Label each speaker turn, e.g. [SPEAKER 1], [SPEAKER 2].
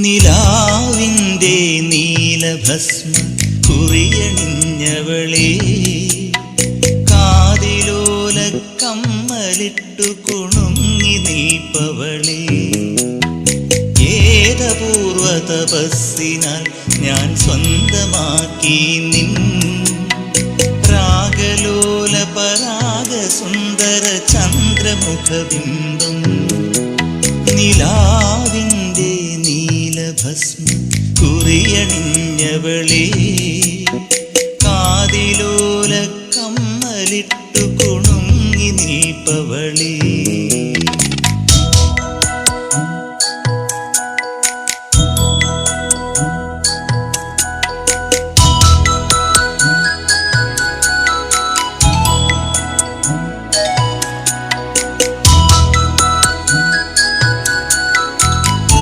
[SPEAKER 1] നിലാവിന്റെ നീലഭസ്മ കുറിയണിഞ്ഞവളെ കാതിലോല കമ്മലിട്ടു കുണുങ്ങി നീപ്പവളെ ഏതപൂർവ തപസ്സിനാൽ ഞാൻ സ്വന്തമാക്കി നിൻ രാഗലോല പരാഗ സുന്ദര ചന്ദ്രമുഖബിംബം നിലാവിന്റെ ഭസ്മം കാതിലോല കമ്മലിട്ടു കുണുങ്ങി നിൽപ്പവളേ.